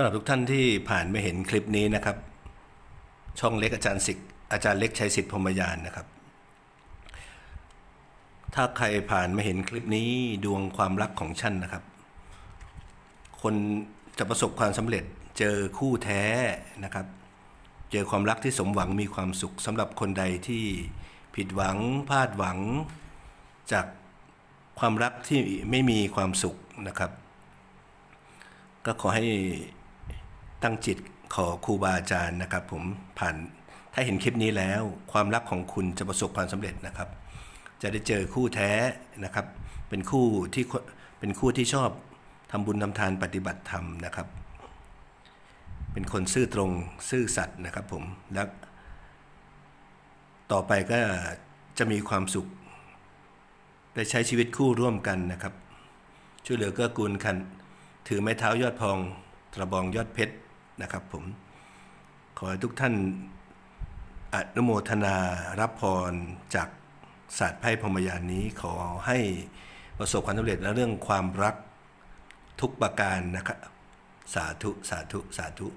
สำหรับทุกท่านที่ผ่านไม่เห็นคลิปนี้นะครับ ช่องเล็กอาจารย์สิกอาจารย์เล็กชัยสิทธิ์พรมยานนะครับ ถ้าใครผ่านมาเห็นคลิปนี้ดวงความรักของท่านนะครับ คนจะประสบความสำเร็จเจอคู่แท้นะครับ เจอความรักที่สมหวังมีความสุขสำหรับคนใดที่ผิดหวังพลาดหวัง จากความรักที่ไม่มีความสุขนะครับ ก็ขอให้ ตั้งจิตขอครูบาอาจารย์นะครับ ผมผ่านถ้าเห็นคลิปนี้แล้ว ความรักของคุณจะประสบความสำเร็จนะครับ จะได้เจอคู่แท้นะครับ เป็นคู่ที่เป็นคู่ที่ชอบทำบุญทำทานปฏิบัติธรรมนะครับ เป็นคนซื่อตรงซื่อสัตย์นะครับ ผมและต่อไปก็จะมีความสุข ได้ใช้ชีวิตคู่ร่วมกันนะครับ ช่วยเหลือเกื้อกูลกัน ถือไม้เท้ายอดพอง ตระบองยอดเพชร นะครับผม ขอให้ทุกท่านอนุโมทนารับพรจากศาสตร์ไพ่พรมยานนี้ขอให้ประสบความสำเร็จและเรื่องความรักทุกประการนะครับ สาธุ สาธุ สาธุ